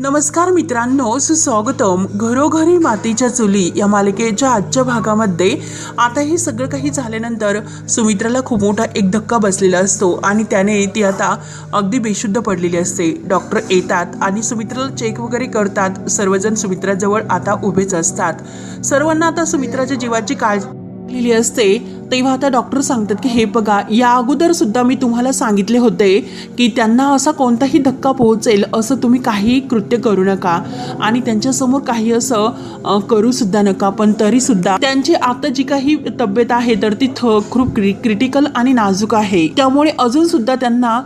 नमस्कार मित्रांनो सुस्वागतम. घरोघरी मातीच्या चुली या मालिकेच्या आजच्या भागामध्ये आता हे सगळं काही झाल्यानंतर सुमित्राला खूप मोठा एक धक्का बसलेला असतो आणि त्याने ती आता अगदी बेशुद्ध पडलेली असते. डॉक्टर येतात आणि सुमित्राला चेक वगैरे करतात. सर्वजण सुमित्राजवळ आता उभेच असतात. सर्वांना आता सुमित्राच्या जीवाची काळजी लिहिली असते तेव्हा आता डॉक्टर सांगतात की हे बघा या अगोदर सुद्धा मी तुम्हाला सांगितले होते की त्यांना असा कोणताही धक्का पोहोचेल असं तुम्ही काही कृत्य करू नका. आणि त्यांच्यासमोर काही असं करूसुद्धा करू सुद्धा नका. पण तरी सुद्धा त्यांची आता जी काही तब्येत आहे तर ती थ खूप क्रिटिकल आणि नाजूक आहे. त्यामुळे अजून सुद्धा त्यांना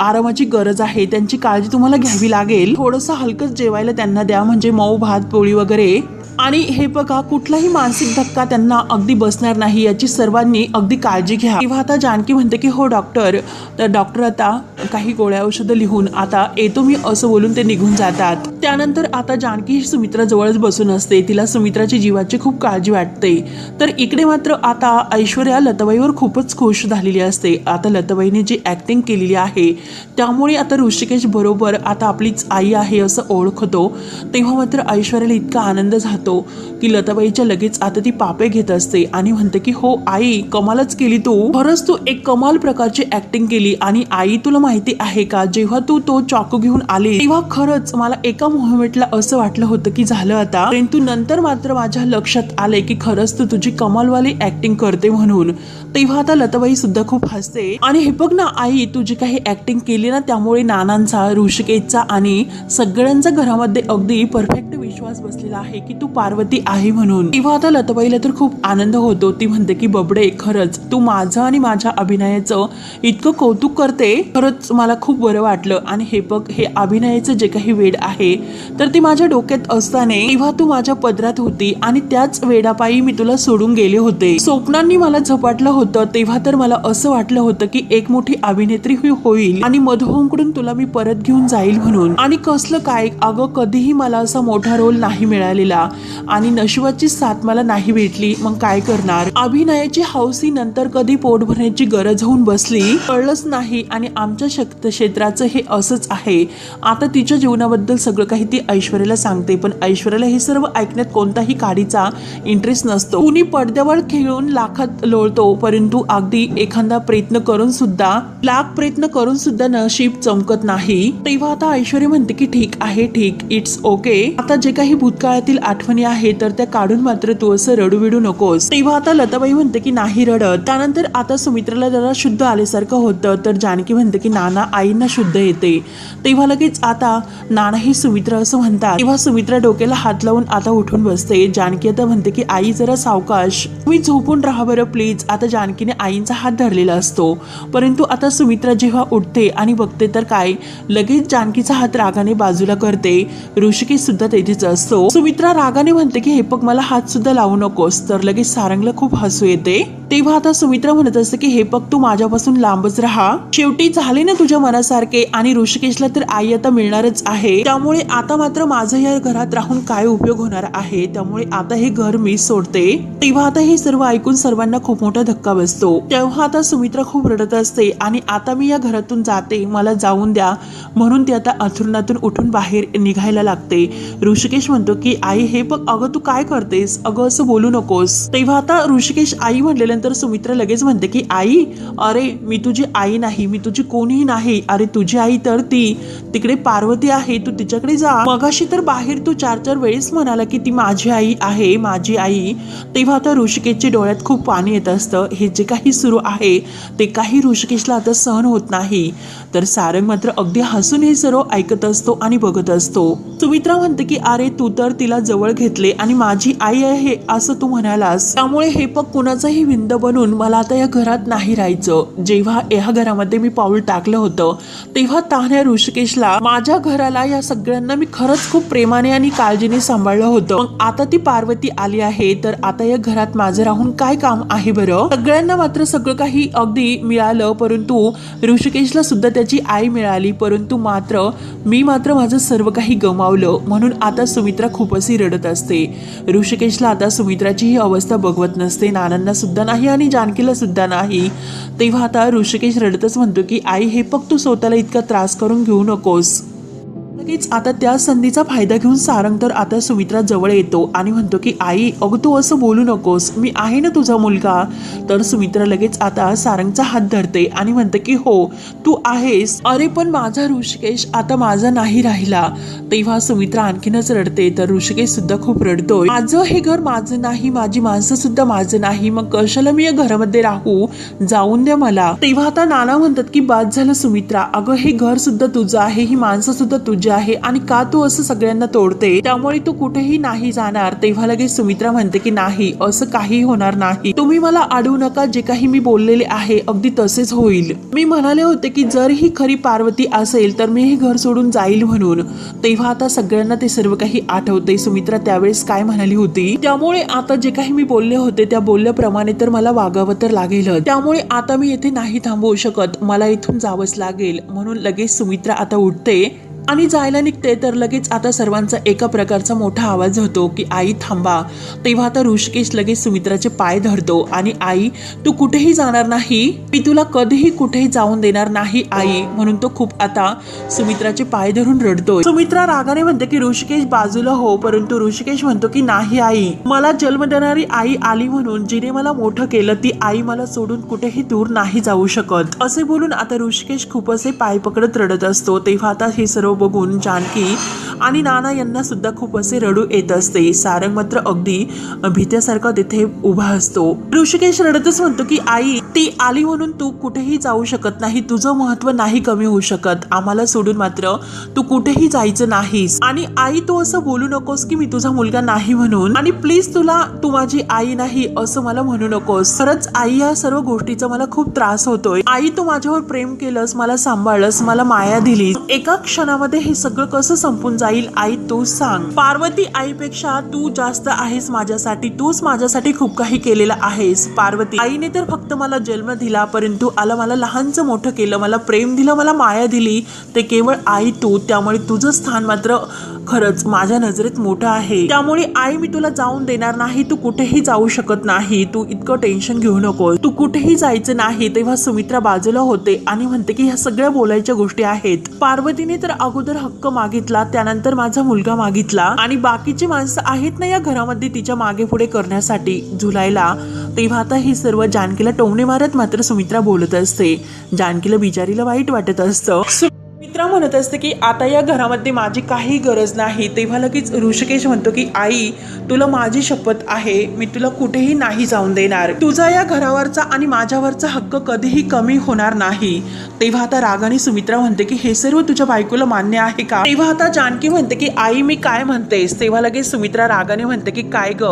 आरामाची गरज आहे. त्यांची काळजी तुम्हाला घ्यावी लागेल. थोडंसं हलकंच जेवायला त्यांना द्या. म्हणजे मऊ भात पोळी वगैरे आणि हे बघा कुठलाही मानसिक धक्का त्यांना अगदी बसणार नाही याची सर्वांनी अगदी काळजी घ्या. तेव्हा आता जानकी म्हणते की हो डॉक्टर. तर डॉक्टर आता काही गोळ्या औषधं लिहून आता येतो मी असं बोलून ते निघून जातात. त्यानंतर आता जानकी ही सुमित्रा जवळच बसून असते. तिला सुमित्राची जीवाची खूप काळजी वाटते. तर इकडे मात्र आता ऐश्वर्या लताबाईवर खूपच खुश झालेली असते. आता लताबाईने जी ऍक्टिंग केलेली आहे त्यामुळे आता ऋषिकेश बरोबर आता आपलीच आई आहे असं ओळखतो. तेव्हा मात्र ऐश्वर्याला इतका आनंद झाला जातो. की लताबाईच्या लगेच आता ती पापे घेत असते आणि म्हणते की हो आई कमालच केली तू. खरंच तू एक कमाल प्रकारची ऍक्टिंग केली आणि आई तुला माहिती आहे का जेव्हा तू तो चाकू घेऊन आली तेव्हा खरंच मला एका मोहमेटला असं वाटलं होतं की झालं आता. परंतु नंतर मात्र माझ्या लक्षात आले की खरंच तू तुझी कमालवाली ऍक्टिंग करते म्हणून. तेव्हा आता लताबाई सुद्धा खूप हसते. आणि हे बघ ना आई तू काही ऍक्टिंग केली ना त्यामुळे नानांचा ऋषिकेशचा आणि सगळ्यांचा घरामध्ये अगदी परफेक्ट विश्वास बसलेला आहे की तू पार्वती आहे म्हणून. तेव्हा आता लताबाईला तर खूप आनंद होतो. ती म्हणते की बबडे खरंच तू माझं आणि माझ्या अभिनयाचं इतकं कौतुक करते. खरंच मला खूप बरं वाटलं. आणि हे बघ हे अभिनयाचं जे काही वेड आहे तर ती माझ्या डोक्यात असताना तेव्हा तू माझ्या पदरात होती आणि त्याच वेडापायी मी तुला सोडून गेले होते. स्वप्नांनी मला झपाटलं होतं तेव्हा तर मला असं वाटलं होतं की एक मोठी अभिनेत्री ही होईल आणि मधुहोमकडून तुला मी परत घेऊन जाईल म्हणून. आणि कसलं काय अगं कधीही मला असा मोठा रोल नाही मिळालेला. आणि नशिबाची साथ मला नाही भेटली मग काय करणार? अभिनयाची हौसी नंतर कधी पोट भरण्याची गरज होऊन बसली कळलंच नाही. आणि आमच्या शक्त क्षेत्राचं हे असंच आहे. आता तिच्या जीवनाबद्दल सगळं काही ती ऐश्वर्याला सांगते पण ऐश्वर्याला हे सर्व ऐकण्यात कोणताही काडीचा इंटरेस्ट नसतो. कुणी पडद्यावर खेळून लाखात लोळतो पण परंतु अगदी एखादा प्रयत्न करून सुद्धा लाख प्रयत्न करून सुद्धा नशीब चमकत नाही. तेव्हा आता ऐश्वर्या म्हणते की ठीक आहे ठीक इट्स ओके आता जे काही भूतकाळातील आठवणी आहे तर त्या काढून मात्र तू असं रडू बिडू नकोस. तेव्हा आता लताबाई म्हणते की नाही रडत. त्यानंतर आता सुमित्राला जरा शुद्ध आल्यासारखं होतं तर जानकी म्हणते की नाना आईंना शुद्ध येते. तेव्हा लगेच आता नाना ही सुमित्रा असं म्हणतात. तेव्हा सुमित्रा डोक्याला हात लावून आता उठून बसते. जानकी आता म्हणते की आई जरा सावकाश. तुम्ही झोपून राहा बरं प्लीज आता जानकीने आईंचा हात धरलेला असतो. परंतु आता सुमित्रा जेव्हा उठते आणि बघते तर काय लगेच जानकीचा हात रागाने बाजूला करते. ऋषिकेश सुद्धा तेथेच असतो. सुमित्रा रागाने म्हणते की हे पग मला हात सुद्धा लावू नकोस. तर लगेच सारंगला खूप हसू येते. तेव्हा आता सुमित्रा म्हणत असते की हे पग तू माझ्यापासून लांबच राहा. शेवटी झाले ना तुझ्या मनासारखे आणि ऋषिकेशला तर आई आता मिळणारच आहे. त्यामुळे आता मात्र माझं या घरात राहून काय उपयोग होणार आहे? त्यामुळे आता हे घर मी सोडते. तेव्हा आता हे सर्व ऐकून सर्वांना खूप मोठा धक्का बसतो. तेव्हा आता सुमित्रा खूप रडत असते आणि आता मी या घरातून जाते मला जाऊन द्या. म्हणून ती आता अथुरणातून उठून बाहेर निघायला लागते. ऋषिकेश म्हणतो की आई हे बघ अगं तू काय करतेस? अगं असं बोलू नकोस. तेव्हा आता ऋषिकेश आई म्हटल्यानंतर सुमित्रा लगेच म्हणते की आई अरे मी तुझी आई नाही मी तुझी कोणीही नाही. अरे तुझी आई तर ती तिकडे पार्वती आहे तू तिच्याकडे जा. मगाशी तर बाहेर तू चार चार वेळेस म्हणाला की ती माझी आई आहे माझी आई. तेव्हा आता ऋषिकेशच्या डोळ्यात खूप पाणी येत असतं. हे जे काही सुरू आहे ते काही ऋषिकेशला आता सहन होत नाही. तर सारंग मात्र अगदी हसून हे सर्व ऐकत असतो आणि बघत असतो. सुमित्रा म्हणते की अरे तू तर तिला जवळ घेतले आणि माझी आई आहे असं तू म्हणालास. त्यामुळे हे पग कुणाचाही विंद बनून मला आता या घरात नाही राहायचं. जेव्हा या घरामध्ये मी पाऊल टाकलं होतं तेव्हा तान्या ऋषिकेशला माझ्या घराला या सगळ्यांना मी खरंच खूप प्रेमाने आणि काळजीने सांभाळलं होतं. मग आता ती पार्वती आली आहे तर आता या घरात माझं राहून काय काम आहे बरं? सगळं सगळ्यांना मात्र सगळं काही अगदी मिळालं परंतु ऋषिकेशला सुद्धा त्याची आई मिळाली परंतु मात्र मी मात्र माझं सर्व काही गमावलं. म्हणून आता सुमित्रा खूप रडत असते. ऋषिकेशला आता सुमित्राची ही अवस्था बघवत नसते. नानांना सुद्धा नाही आणि जानकीला सुद्धा नाही. तेव्हा आता ऋषिकेश रडतच म्हणतो की आई हे फक्त तू स्वतःला इतका त्रास करून घेऊ नकोस. लगेच आता त्या संधीचा फायदा घेऊन सारंग तर आता सुमित्रा जवळ येतो आणि म्हणतो की आई अगं तू असं बोलू नकोस. मी आहे ना तुझा मुलगा. तर सुमित्रा लगेच आता सारंगचा हात धरते आणि म्हणते की हो तू आहेस. अरे पण माझा ऋषिकेश आता माझा नाही राहिला. तेव्हा सुमित्रा आणखीनच रडते. तर ऋषिकेश सुद्धा खूप रडतोय. माझं हे घर माझं नाही. माझी माणसं सुद्धा माझं नाही. मग कशाला मी या घरामध्ये राहू? जाऊन द्या मला. तेव्हा आता नाना म्हणतात की बाद झालं सुमित्रा. अगं हे घर सुद्धा तुझं आहे. ही माणसं सुद्धा तुझी आहे आणि का तू असं सगळ्यांना तोडते? त्यामुळे तू कुठेही नाही जाणार. तेव्हा लगेच सुमित्रा म्हणते की नाही असं काही होणार नाही. तुम्ही मला अडवू नका. जे काही मी बोललेले आहे अगदी तसेच होईल. मी म्हणाले होते की जर ही खरी पार्वती असेल तर मी हे घर सोडून जाईल म्हणून. तेव्हा आता सगळ्यांना ते सर्व काही आठवते. सुमित्रा त्यावेळेस काय म्हणाली होती? त्यामुळे आता जे काही मी बोलले होते त्या बोलल्याप्रमाणे तर मला वागावं तर लागेल त्यामुळे आता मी येथे नाही थांबवू शकत. मला इथून जावंच लागेल. म्हणून लगेच सुमित्रा आता उठते. आणि जायला निघते तर लगेच आता सर्वांचा एका प्रकारचा मोठा आवाज होतो की आई थांबा. तेव्हा आता ऋषिकेश लगेच सुमित्राचे पाय धरतो आणि आई तू कुठेही जाणार नाही? मी तुला कधीही कुठेही जाऊन देणार नाही आई. म्हणून तो खूप आता सुमित्राचे पाय धरून रडतोय. सुमित्रा रागाने म्हणते की ऋषिकेश बाजूला हो परंतु ऋषिकेश म्हणतो की नाही आई मला जन्म देणारी आई आली म्हणून जिने मला मोठं केलं ती आई मला सोडून कुठेही दूर नाही जाऊ शकत. असे बोलून आता ऋषिकेश खूप असे पाय पकडत रडत असतो. तेव्हा आता हे सर्व बघून जानकी आणि नाना यांना सुद्धा खूप असे रडू येत असते. सारंग मात्र अगदी भीत्यासारखा तिथे उभा असतो. ऋषिकेश रडतच म्हणतो की आई ती आली म्हणून तू कुठेही जाऊ शकत नाही. तुझं महत्त्व नाही कमी होऊ शकत. आम्हाला सोडून मात्र तू कुठेही जायचं नाहीस. आणि आई तू असं बोलू नकोस की मी तुझा मुलगा नाही म्हणून. आणि प्लीज तुला तू माझी आई नाही असं मला म्हणू नकोस. खरंच आई या सर्व गोष्टीचा मला खूप त्रास होतोय. आई तू माझ्यावर प्रेम केलंस मला सांभाळलंस मला माया दिली एका क्षणामध्ये हे सगळं कसं संपून जाईल आई तू सांग. पार्वती आईपेक्षा तू जास्त आहेस माझ्यासाठी तूच माझ्यासाठी खूप काही केलेलं आहेस. पार्वती आईने तर फक्त मला जन्म दिला परंतु आला मला लहानचं मोठं केलं मला प्रेम दिलं मला माया दिली. ते केवळ आई तू. त्यामुळे तुझं स्थान मात्र खरंच माझ्या नजरेत मोठं आहे. त्यामुळे आई मी तुला जाऊन देणार नाही तू कुठेही जाऊ शकत नाही. तू इतकं टेन्शन घेऊ नको तू कुठेही जायचं नाही तेव्हा सुमित्रा बाजूला होते आणि म्हणते की ह्या सगळ्या बोलायच्या गोष्टी आहेत. पार्वतीने तर अगोदर हक्क मागितला त्यानंतर माझा मुलगा मागितला आणि बाकीची माणसं आहेत ना या घरामध्ये तिच्यामागे पुढे करण्यासाठी. झुलायला तेव्हा आता ही सर्व जानकीला टोमणे मारत मात्र सुमित्रा बोलत असते. जानकीला बिचारीला वाईट वाटत असतं. म्हणत असते की आता या घरामध्ये माझी काही गरज नाही. तेव्हा लगेच ऋषिकेश म्हणतो की आई तुला माझी शपथ आहे. मी तुला कुठेही नाही जाऊन देणार. तुझा या घरावरचा आणि माझ्यावरचा हक्क कधीही कमी होणार नाही. तेव्हा आता रागाने सुमित्रा म्हणते की हे सर्व तुझ्या बायकोला मान्य आहे का? तेव्हा आता जानकी म्हणते की आई मी काय म्हणतेस? तेव्हा लगेच सुमित्रा रागाने म्हणते की काय ग?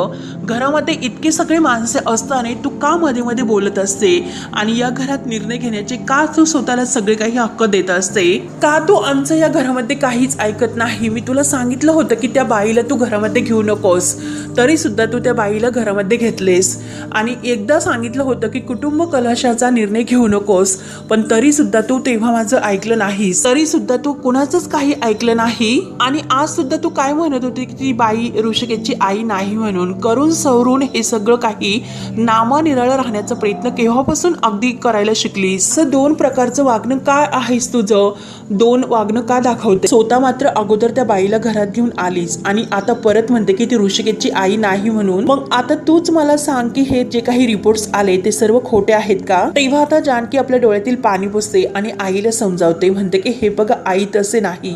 घरामध्ये इतके सगळे माणसे असताना तू का मध्ये मध्ये बोलत असते? आणि या घरात निर्णय घेण्याचे का तू स्वतःला सगळे काही हक्क देत असते? का तू आमचं या घरामध्ये काहीच ऐकत नाही. मी तुला सांगितलं होतं की त्या बाईला तू घरामध्ये घेऊ नकोस. तरीसुद्धा तू त्या बाईला घरामध्ये घेतलेस. आणि एकदा सांगितलं होतं की कुटुंब कलशाचा निर्णय घेऊ नकोस. पण तरीसुद्धा तू तेव्हा माझं ऐकलं नाही तरीसुद्धा तू कुणाचंच काही ऐकलं नाही. आणि आज सुद्धा तू काय म्हणत होती की ती बाई ऋषिकेची आई नाही म्हणून? करून सवरून हे सगळं काही नामनिराळं राहण्याचा प्रयत्न केव्हापासून अगदी करायला शिकलीस? दोन प्रकारचं वागणं काय आहेस तुझं? दोन वागणं का दाखवते? स्वतः मात्र अगोदर त्या बाईला घरात घेऊन आलीस आणि आता परत म्हणते की ती ऋषिकेशची आई नाही म्हणून. मग आता तूच मला सांग की हे जे काही रिपोर्ट्स आले ते सर्व खोटे आहेत का? तेव्हा आता जानकी आपल्या डोळ्यातील पाणी पुसते आणि आईला समजावते. म्हणते की हे बघा आई तसे नाही.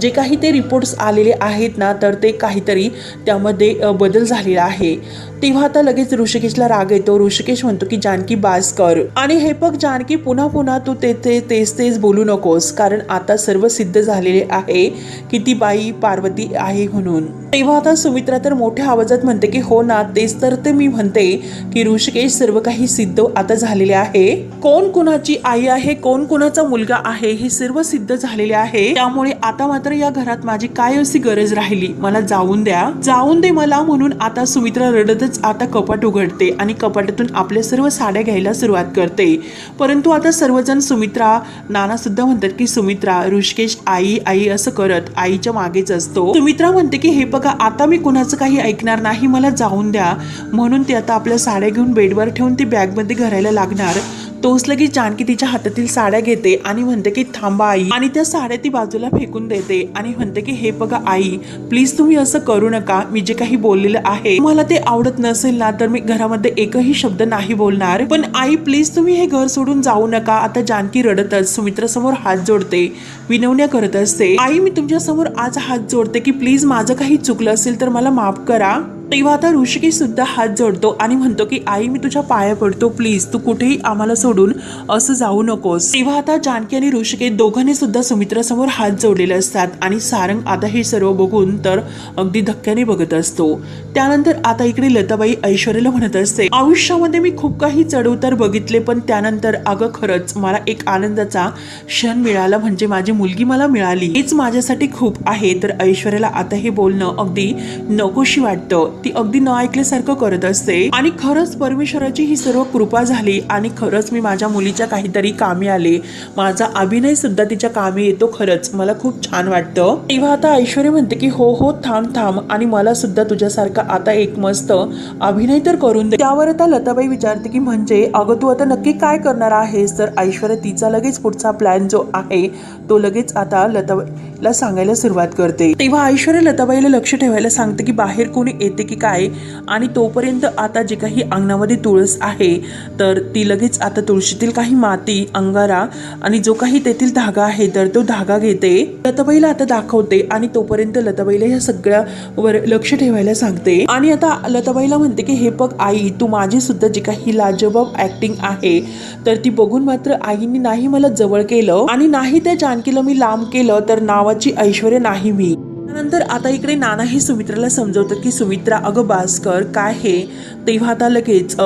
जे काही ते रिपोर्ट्स आलेले आहेत ना तर ते काहीतरी त्यामध्ये बदल झालेला आहे. तेव्हा आता लगेच ऋषिकेशला राग येतो. ऋषिकेश म्हणतो की जानकी बाज कर. आणि हे बघ जानकी पुन्हा पुन्हा तू तेथे तेच तेच बोलू नकोस. कारण आता सर्व सिद्ध झालेले आहे की ती बाई पार्वती आहे म्हणून. तेव्हा आता सुमित्रा तर मोठ्या आवाजात म्हणते की हो ना तेच तर ते मी म्हणते की ऋषिकेश सर्व काही सिद्ध आता झालेले आहे. कोण कुणाची आई आहे कोण कुणाचा मुलगा आहे हे सर्व सिद्ध झालेले आहे. त्यामुळे आता मात्र या घरात माझी काय अशी गरज राहिली? मला जाऊन द्या. जाऊन दे मला म्हणून आता सुमित्रा रडतच आता कपाट उघडते आणि कपाटातून आपल्या सर्व साड्या घ्यायला सुरुवात करते. परंतु आता सर्वजण सुमित्रा नाना सुद्धा म्हणतात की सुमित्रा ऋषिकेश आई आई असं करत आईच्या मागेच असतो. सुमित्रा म्हणते की हे बघ आता मी कुणाचं काही ऐकणार नाही मला जाऊन द्या. म्हणून ती आता आपल्या साड्या घेऊन बेडवर ठेवून ती बॅगमध्ये घरायला लागणार. तोच लगेच जानकी तिच्या हातातील साड्या घेते आणि म्हणते की थांबा आई. आणि त्या साड्या ती बाजूला फेकून देते आणि म्हणते की हे बघा आई प्लीज तुम्ही असं करू नका. मी जे काही बोललेलं आहे मला ते आवडत नसेल ना तर मी घरामध्ये एकही शब्द नाही बोलणार. पण आई प्लीज तुम्ही हे घर सोडून जाऊ नका. आता जानकी रडतच सुमित्रा समोर हात जोडते विनवण्या करत असते. आई मी तुमच्यासमोर आज हात जोडते की प्लीज माझं काही चुकलं असेल तर मला माफ करा. तेव्हा आता ऋषिकी सुद्धा हात जोडतो आणि म्हणतो की आई मी तुझ्या पाया पडतो. प्लीज तू कुठेही आम्हाला सोडून असं जाऊ नकोस. तेव्हा आता जानकी आणि ऋषिके दोघांनी सुद्धा सुमित्रासमोर हात जोडलेले असतात आणि सारंग आता हे सर्व बघून तर अगदी धक्क्याने बघत असतो. त्यानंतर आता इकडे लताबाई ऐश्वर्याला म्हणत असते आयुष्यामध्ये मी खूप काही चढउतार बघितले पण त्यानंतर अगं खरंच मला एक आनंदाचा क्षण मिळाला म्हणजे माझी मुलगी मला मिळाली. हेच माझ्यासाठी खूप आहे. तर ऐश्वर्याला आता हे बोलणं अगदी नकोशी वाटतं. ती अगदी न ऐकल्यासारखं करत असते. आणि खरंच परमेश्वराची ही सर्व कृपा झाली आणि खरंच मी माझ्या मुलीच्या काहीतरी कामी आले. माझा अभिनय सुद्धा तिच्या कामी येतो खरंच. मला खूप छान वाटतं. तेव्हा आता ऐश्वर्या म्हणते की हो हो थांब थांब. आणि मला सुद्धा तुझ्यासारखा आता एक मस्त अभिनय तर करून दे. त्यावर आता लताबाई विचारते की म्हणजे अगं तू आता नक्की काय करणार आहेस? तर ऐश्वर्या तिचा लगेच पुढचा प्लॅन जो आहे तो लगेच आता लताबाईला सांगायला सुरुवात करते. तेव्हा ऐश्वर्या लताबाईला लक्ष ठेवायला सांगते की बाहेर कोणी येते की काय आणि तोपर्यंत आता जे काही अंगणामध्ये तुळस आहे तर ती लगेच आता तुळशीतील काही माती अंगारा आणि जो काही तेथील धागा आहे तर तो धागा घेते. लताबाईला आता दाखवते आणि तोपर्यंत लताबाईला या सगळ्यावर लक्ष ठेवायला सांगते. आणि आता लताबाईला म्हणते की हे बघ आई तू माझी सुद्धा जी काही लाजबाब ऍक्टिंग आहे तर ती बघून मात्र आईने नाही मला जवळ केलं आणि नाही त्या जानकीला मी लांब केलं तर नावाची ऐश्वर्य नाही मी. त्यानंतर आता इकडे नानाही सुमित्राला समजवतं की सुमित्रा अगं भास्कर काय हे? तेव्हा आता लगेच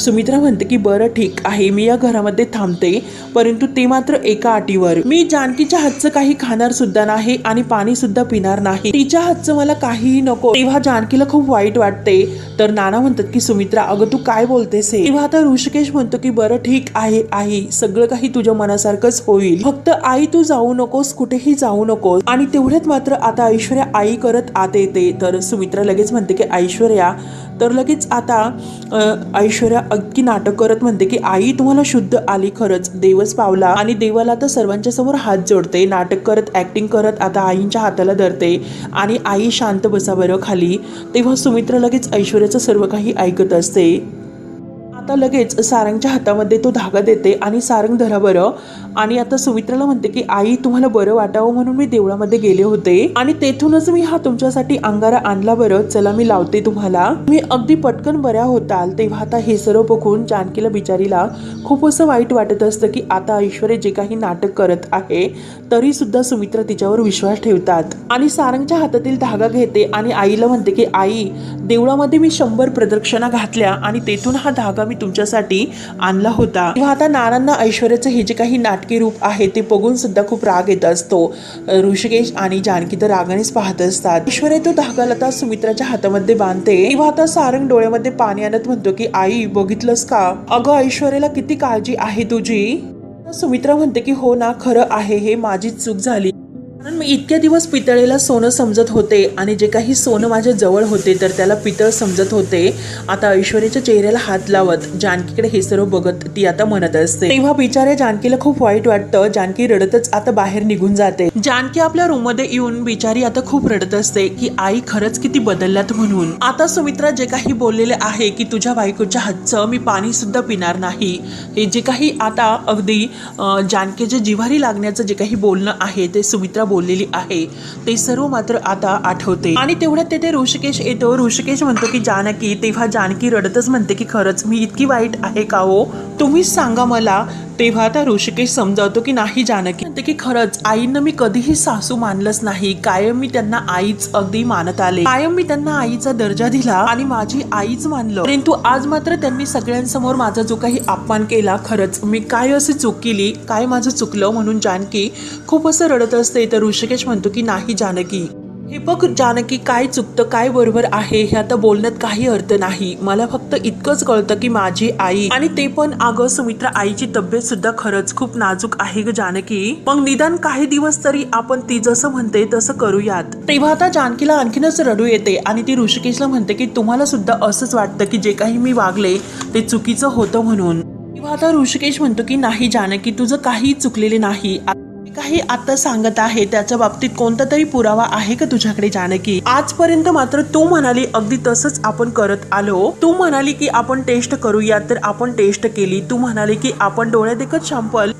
सुमित्रा म्हणते की बरं ठीक आहे मी या घरामध्ये थांबते परंतु ते मात्र एका अटीवर मी जानकीच्या हातचं काही खाणार सुद्धा नाही आणि पाणी सुद्धा पिणार नाही. तिच्या हातचं मला काहीही नको. तेव्हा जानकीला खूप वाईट वाटते. तर नाना म्हणतात की सुमित्रा अगं तू काय बोलतेस हे? तेव्हा आता ऋषिकेश म्हणतो की बरं ठीक आहे आई सगळं काही तुझ्या मनासारखंच होईल. फक्त आई तू जाऊ नकोस कुठेही जाऊ नकोस. आणि तेवढ्यात मात्र आता ऐश्वर्या आई करत आत येते. तर सुमित्रा लगेच म्हणते की ऐश्वर्या. तर लगेच आता ऐश्वर्या अगदी नाटक करत म्हणते की आई तुम्हाला शुद्ध आली खरंच. देवच पावला. आणि देवाला तर सर्वांच्या समोर हात जोडते. नाटक करत ॲक्टिंग करत आता आईंच्या हाताला धरते. आणि आई शांत बसा बरं खाली. तेव्हा सुमित्रा लगेच ऐश्वर्याचं सर्व काही ऐकत असते. आता लगेच सारंगच्या हातामध्ये तो धागा देते आणि सारंग धरा बरं. आणि आता सुमित्राला म्हणते की आई तुम्हाला बरं वाटावं म्हणून मी देवळामध्ये गेले होते. आणि तेथूनच मी हा तुमच्यासाठी अंगारा आणला बरं. चला मी लावते तुम्हाला. मी अगदी पटकन बऱ्या होताल तेव्हा आता हे सर्व बघून जानकीला बिचारीला खूप असं वाईट वाटत असतं की आता ऐश्वर्या जे काही नाटक करत आहे तरी सुद्धा सुमित्रा तिच्यावर विश्वास ठेवतात. आणि सारंगच्या हातातील धागा घेते आणि आईला म्हणते की आई देवळामध्ये मी शंभर प्रदक्षिणा घातल्या आणि तेथून हा धागा मी तुमच्यासाठी आणला होता. तेव्हा आता नानांना ऐश्वर्याचं हे जे काही नाटकी रूप आहे ते बघून सुद्धा खूप राग येत असतो. ऋषिकेश आणि जानकी तर रागानेच पाहत असतात. ऐश्वर्या तो धागा लता सुमित्राच्या हातामध्ये बांधते. तेव्हा आता सारंग डोळ्यामध्ये पाणी आणत म्हणतो की आई बघितलंस का? अगं ऐश्वर्याला किती काळजी आहे तुझी? सुमित्रा म्हणते की हो ना खरं आहे हे माझी चूक झाली. कारण मी इतक्या दिवस पितळेला सोनं समजत होते आणि जे काही सोनं माझ्या जवळ होते तर त्याला पितळ समजत होते. आता ऐश्वर्याच्या चेहऱ्याला हात लावत जानकीकडे हे सर्व बघत ती आता म्हणत असते. तेव्हा बिचाऱ्या जानकीला खूप वाईट वाटतं. जानकी रडतच आता बाहेर निघून जाते. जानकी आपल्या रूममध्ये येऊन बिचारी आता खूप रडत असते की आई खरंच किती बदलल्यात म्हणून. आता सुमित्रा जे काही बोललेले आहे की तुझ्या बायकोच्या हातचं मी पाणी सुद्धा पिणार नाही. हे जे काही आता अगदी जानकीच्या जिव्हारी लागण्याचं जे काही बोलणं आहे ते सुमित्रा बोललेली आहे. ते सर्व मात्र आता आठवते. आणि तेवढ्यात तेथे ऋषिकेश येतो. ऋषिकेश म्हणतो की जानकी. तेव्हा जानकी रडतच म्हणते की खरंच मी इतकी वाईट आहे का हो? तुम्हीच सांगा मला. तेव्हा आता ऋषिकेश समजावतो की नाही जानकी म्हणते की खरंच आईनं मी कधीही सासू मानलंच नाही. कायम मी त्यांना आईच अगदी मानत आले. कायम मी त्यांना आईचा दर्जा दिला आणि माझी आईच मानलं. परंतु आज मात्र त्यांनी सगळ्यांसमोर माझा जो काही अपमान केला खरंच मी काय अशी चूक केली काय माझं चुकलं म्हणून जानकी खूप असं रडत असते. तर ऋषिकेश म्हणतो की नाही जानकी. हे बघ जानकी काय चुकतं काय बरोबर आहे हे आता बोलण्यात काही अर्थ नाही. मला फक्त इतकंच कळतं की माझी आई आणि ते पण अगं सुमित्रा आईची तब्येत सुद्धा खरंच खूप नाजूक आहे ग जानकी. मग निदान काही दिवस तरी आपण ती जसं म्हणते तसं करूयात. तेव्हा आता जानकीला आणखीनच रडू येते आणि ती ऋषिकेशला म्हणते की तुम्हाला सुद्धा असंच वाटतं की जे काही मी वागले ते चुकीचं होतं म्हणून. तेव्हा आता ऋषिकेश म्हणतो की नाही जानकी तुझं काही चुकलेले नाही. काही आता सांगत आहे त्याच्या बाबतीत कोणता तरी पुरावा आहे का तुझ्याकडे जानकी? आजपर्यंत मात्र तू म्हणाली अगदी तसंच आपण करत आलो. तू म्हणाली की आपण टेस्ट करूया तर आपण टेस्ट केली. तू म्हणाली की आपण डोळ्यादेखत एकच शॅम्पल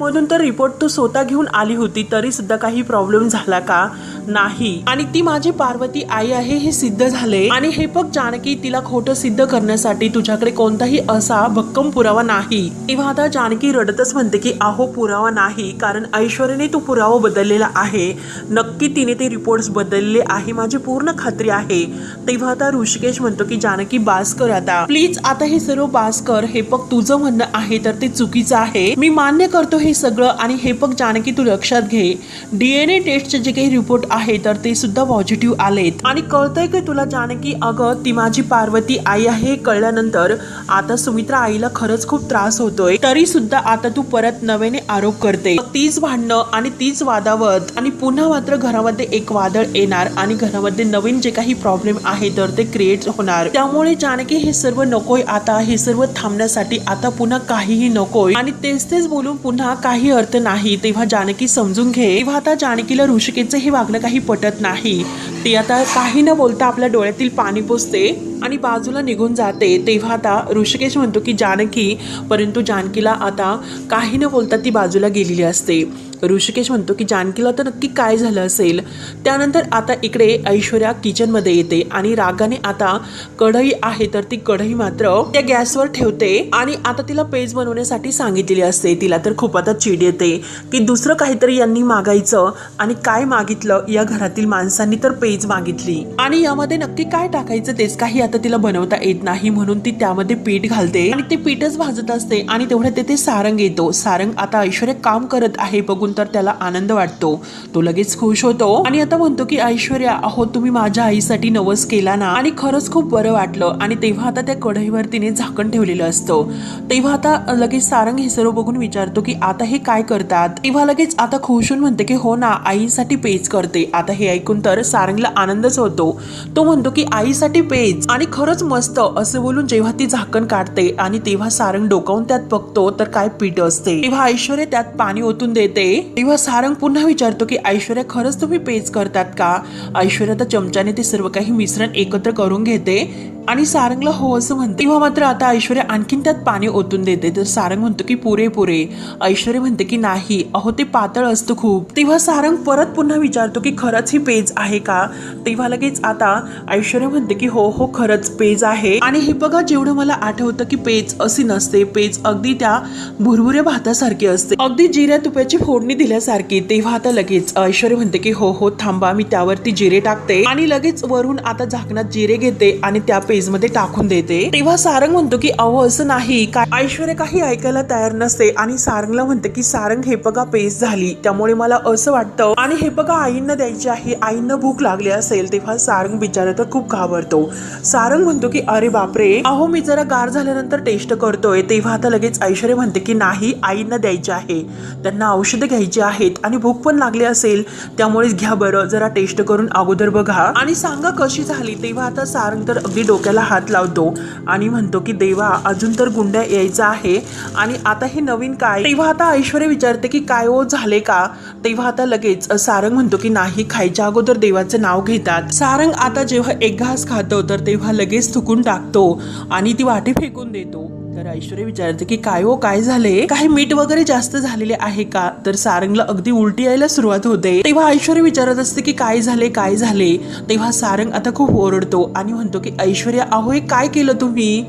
मधून तर रिपोर्ट तू स्वतः घेऊन आली होती तरी सुद्धा काही प्रॉब्लेम झाला का? नाही. आणि ती माझी पार्वती आई आहे हे सिद्ध झाले. आणि हे बघ जानकी तिला खोटं सिद्ध करण्यासाठी तुझ्याकडे कोणताही असा भक्कम पुरावा नाही. तेव्हा आता जानकी रडतच म्हणते की अहो पुरावा नाही कारण ऐश्वर्याने तो पुरावा बदललेला आहे. नक्की तिने ते रिपोर्ट्स बदलले आहे माझी पूर्ण खात्री आहे. तेव्हा आता ऋषिकेश म्हणतो की जानकी बास कर आता. प्लीज आता हे सर्व बास कर हे बघ तुझं म्हणणं आहे तर ते चुकीचं आहे. मी मान्य करतो हे सगळं आणि हे बघ जानकी तू लक्षात घे. डीएनए टेस्टचे जे काही रिपोर्ट आहे तर ते सुद्धा पॉझिटिव्ह आलेत. आणि कळतंय की तुला जानकी अगं ती माझी पार्वती आई आहे हे कळल्यानंतर आता सुमित्रा आईला खरंच खूप त्रास होतोय. तरी सुद्धा आता तू परत नव्याने आरोप करते. तीच भांडणं आणि तीच वादावत आणि पुन्हा मात्र घरामध्ये एक वादळ येणार आणि घरामध्ये नवीन जे काही प्रॉब्लेम आहे तर ते क्रिएट होणार. त्यामुळे जानकी हे सर्व नकोय आता. हे सर्व थांबण्यासाठी आता पुन्हा काहीही नकोय. आणि तेच तेच बोलून पुन्हा काही अर्थ नाही. तेव्हा जानकी समजून घे. तेव्हा आता जानकीला ऋषिकेचं हे वागणं काही पटत नाही. ती आता काही न बोलता आपल्या डोळ्यातील पाणी पुसते आणि बाजूला निघून जाते. तेव्हा आता ऋषिकेश म्हणतो की जानकी. परंतु जानकीला आता काही न बोलता ती बाजूला गेलेली असते. ऋषिकेश म्हणतो की जानकीला तर नक्की काय झालं असेल? त्यानंतर आता इकडे ऐश्वर्या किचनमध्ये येते आणि रागाने आता कढई आहे तर ती कढई मात्र त्या गॅसवर ठेवते आणि आता तिला पेज बनवण्यासाठी सांगितलेली असते. तिला तर खूप आता चिड येते. की दुसरं काहीतरी यांनी मागायचं आणि काय मागितलं या घरातील माणसांनी तर पेज मागितली. आणि यामध्ये नक्की काय टाकायचं तेच काही आता तिला बनवता येत नाही म्हणून ती त्यामध्ये पीठ घालते. आणि ते पीठच भाजत असते आणि तेवढ्यात तेथे सारंग येतो. सारंग आता ऐश्वर्या काम करत आहे बघून तर त्याला आनंद वाटतो. तो लगेच खुश होतो. आणि आता म्हणतो की ऐश्वर्या अहो तुम्ही माझ्या आईसाठी नवस केला ना? आणि खरंच खूप बरं वाटलं. आणि तेव्हा आता त्या कढईवर तिने झाकण ठेवलेलं असतं. तेव्हा आता लगेच सारंग हे सर्व बघून विचारतो की आता हे काय करतात? तेव्हा लगेच आता खुश होऊन म्हणते की हो ना आईसाठी पेज करते. आता हे ऐकून तर सारंगला आनंदच होतो. तो म्हणतो की आईसाठी पेज. आणि खरंच मस्त असं बोलून जेव्हा ती झाकण काढते आणि तेव्हा सारंग डोकावून त्यात बघतो तर काय पीठ असते. तेव्हा ऐश्वर्या त्यात पाणी ओतून देते. तेव्हा सारंग पुन्हा विचारतो की ऐश्वर्या खरंच तुम्ही पेज करतात का? ऐश्वर्या तर चमच्याने ते सर्व काही मिश्रण एकत्र करून घेते. आणि सारंगला हो असं म्हणते. तेव्हा मात्र आता ऐश्वर्या आणखीन त्यात पाणी ओतून देते. तर सारंग म्हणतो की पुरे पुरे. ऐश्वर्या म्हणते की नाही अहो ते पातळ असतं खूप. तेव्हा सारंग परत पुन्हा विचारतो की खरंच ही पेज आहे का? तेव्हा लगेच आता ऐश्वर्या म्हणते की हो हो खरंच पेज आहे. आणि हे बघा जेवढं मला आठवतं की पेज अशी नसते. पेज अगदी त्या भुरभुऱ्या भातासारखी असते. अगदी जिऱ्या तुप्याची फोडणी दिल्यासारखी. तेव्हा आता लगेच ऐश्वर्या म्हणते की हो हो थांबा मी त्यावरती जिरे टाकते. आणि लगेच वरून आता झाकणात जिरे घेते आणि त्या पेजमध्ये टाकून देते. तेव्हा सारंग म्हणतो की अहो असं नाही. काय ऐश्वर्या काही ऐकायला तयार नसते आणि सारंगला म्हणते की सारंग हे बघा पेज झाली. त्यामुळे मला असं वाटतं. आणि हे बघा आईंना द्यायची आहे. आईंना भूक लागली असेल तेव्हा सारंग बिचारा तर खूप घाबरतो. सारंग म्हणतो की अरे बापरे! अहो मी जरा गार झाल्यानंतर टेस्ट करतोय. तेव्हा आता लगेच ऐश्वर्या म्हणते की नाही आईंना द्यायचे आहे. त्यांना औषधं घ्यायची आहेत आणि भूक पण लागली असेल. त्यामुळेच घ्या बरं. जरा टेस्ट करून अगोदर बघा. आणि सांगा कशी झाली तेव्हा आता सारंग तर अगदी डोक्याला हात लावतो आणि म्हणतो की देवा अजून तर गुंड्या यायचा आहे. आणि आता हे नवीन काय? तेव्हा आता ऐश्वर्या विचारते की काय ओ झाले का? तेव्हा आता लगेच सारंग म्हणतो की नाही खायच्या अगोदर देवाचं नाव घेतात. सारंग आता जेव्हा एक घास खातो तर तेव्हा लगेच थुकून टाकतो आणि ती वाटी फेकून देतो. तर ऐश्वर्या विचारते की काय हो काय झाले? काही मीठ वगैरे जास्त झालेले आहे का? तर सारंगला अगदी उलटी यायला सुरुवात होते. तेव्हा ऐश्वर्या विचारत असते की काय झाले काय झाले? तेव्हा सारंग आता खूप ओरडतो आणि म्हणतो की ऐश्वर्या अहो हे काय केलं तुम्ही?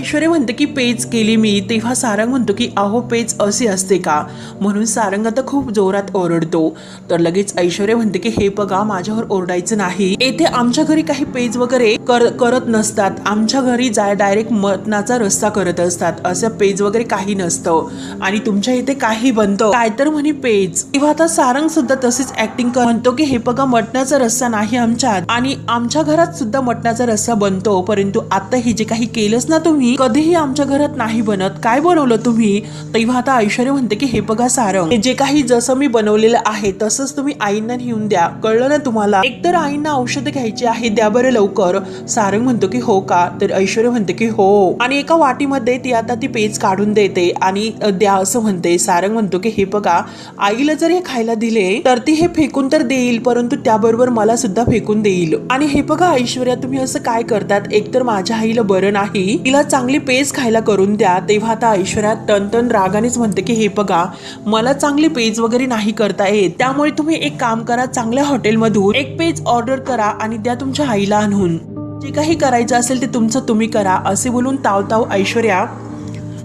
ऐश्वर्य म्हणते की पेज केली मी. तेव्हा सारंग म्हणतो की अहो पेज असे असते का? म्हणून सारंग आता खूप जोरात ओरडतो. तर लगेच ऐश्वर्य म्हणते की हे बघा माझ्यावर ओरडायचं नाही. येथे आमच्या घरी काही पेज वगैरे कर, करत नसतात. आमच्या घरी जाय डायरेक्ट मतनाचा रस्ता करत असतात. असं पेज वगैरे काही नसतं. आणि तुमच्या इथे काही बनतं. काय तर म्हणे पेज. तेव्हा आता सारंग सुद्धा तसेच ऍक्टिंग म्हणतो की हे बघा मटणाचा रस्सा नाही आमच्यात. आणि आमच्या घरात सुद्धा मटणाचा रस्सा बनतो. परंतु आता हे जे काही केलंच ना तुम्ही पूर्वी कधीही आमच्या घरात नाही बनत. काय बनवलं तुम्ही? तेव्हा आता ऐश्वर्या म्हणते की हे बघा सारंग जे काही जसं मी बनवलेलं आहे तसंच तुम्ही आईंना नेऊन द्या. कळलं ना तुम्हाला? एकतर आईंना औषध घ्यायची आहे द्या बरं लवकर. सारंग म्हणतो की हो का? तर ऐश्वर्या म्हणते की हो. आणि एका वाटीमध्ये ती आता ती पेज काढून देते आणि द्या असं म्हणते. सारंग म्हणतो की हे बघा आईला जर हे खायला दिले तर ती हे फेकून तर देईल परंतु त्याबरोबर मला सुद्धा फेकून देईल. आणि हे बघा ऐश्वर्या तुम्ही असं काय करतात? एकतर माझ्या आईला बरं नाही तिला चांगली पेज खायला करून द्या तेव्हा आता ऐश्वर्या तन रागानेच म्हणते की हे बघा मला चांगली पेज वगैरे नाही करता येत. त्यामुळे तुम्ही एक काम करा चांगल्या हॉटेलमधून एक पेज ऑर्डर करा आणि द्या तुमच्या आईला आणून. जे काही करायचं असेल ते तुमचं तुम्ही करा असे बोलून ताव ताव ऐश्वर्या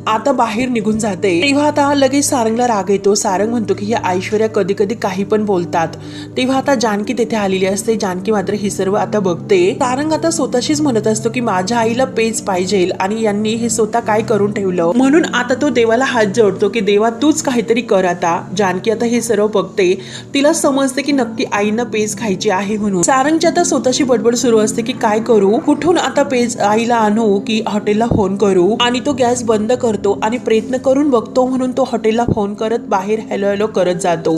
आता बाहेर निघून जाते. तेव्हा आता लगेच सारंगला राग येतो. सारंग म्हणतो की ही ऐश्वर्या कधी कधी काही पण बोलतात. तेव्हा आता जानकी तेथे आलेली असते. जानकी मात्र हे सर्व आता बघते. सारंग आता स्वतःशीच म्हणत असतो की माझ्या आईला पेज पाहिजे आणि यांनी हे स्वतः काय करून ठेवलं? म्हणून आता तो देवाला हात जोडतो की देवा तूच काहीतरी कर आता. जानकी आता हे सर्व बघते. तिला समजते की नक्की आईनं पेज खायची आहे म्हणून. सारंगची आता स्वतःशी बडबड सुरू असते की काय करू? कुठून आता पेज आईला आणू की हॉटेलला फोन करू? आणि तो गॅस बंद करतो आणि प्रयत्न करून बघतो म्हणून तो हॉटेलला फोन करत बाहेर हॅलो हॅलो करत जातो.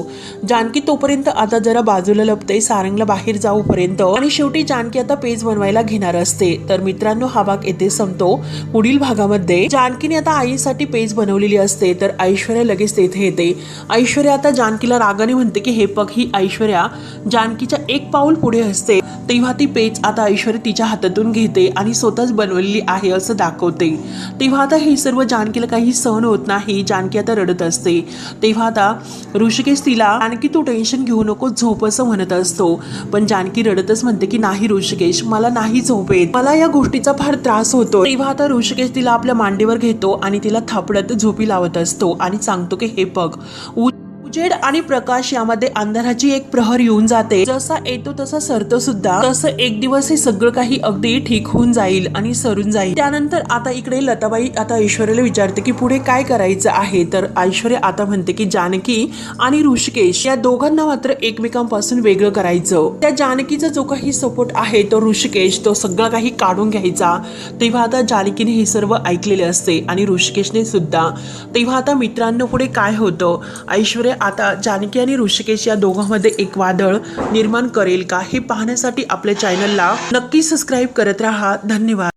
जानकी तोपर्यंत आता जरा बाजूला लपते सारंगला बाहेर जाऊपर्यंत आणि शेवटी जानकी आता पेज बनवायला घेणार असते. तर मित्रांनो हा भाग येथे संपतो. पुढील भागामध्ये जानकीने आता आईसाठी पेज बनवलेली असते. तर ऐश्वर्या लगेच तेथे येते. ऐश्वर्या आता जानकीला रागाने म्हणते की हे पग ही ऐश्वर्या जानकीच्या एक पाऊल पुढे असते. तेव्हा ती पेज आता ऐश्वर्या तिच्या हातातून घेते आणि स्वतःच बनवलेली आहे असं दाखवते. तेव्हा आता हे सर्व जानकीला काही सहन होत नाही. जानकी आता रडत असते. तेव्हा आता ऋषिकेश तिला आणखी तू टेन्शन घेऊ नको झोप असं म्हणत असतो. पण जानकी रडतच म्हणते की नाही ऋषिकेश मला नाही झोप येत. मला या गोष्टीचा फार त्रास होतो तेव्हा आता ऋषिकेश तिला आपल्या मांडीवर घेतो आणि तिला थापडत झोपी लावत असतो आणि सांगतो की हे बघ उजेड आणि प्रकाश यामध्ये अंधाराची एक प्रहर येऊन जाते. जसा येतो तसा सरतो सुद्धा. तसं एक दिवस हे सगळं काही अगदी ठीक होऊन जाईल आणि सरून जाईल. त्यानंतर आता इकडे लताबाई आता ऐश्वर्याला विचारते की पुढे काय करायचं आहे? तर ऐश्वर्या आता म्हणते की जानकी आणि ऋषिकेश या दोघांना मात्र एकमेकांपासून वेगळं करायचं. त्या जानकीचा जो काही सपोर्ट आहे तो ऋषिकेश तो सगळा काही काढून घ्यायचा. तेव्हा आता जानकीने हे सर्व ऐकलेले असते आणि ऋषिकेशने सुद्धा. तेव्हा आता मित्रांनो पुढे काय होतं? ऐश्वर्या आता जानकी आणि ऋषिकेश या दोघांमध्ये एक वादळ निर्माण करेल का हे पाहण्यासाठी आपल्या चॅनलला नक्की सबस्क्राईब करत राहा. धन्यवाद.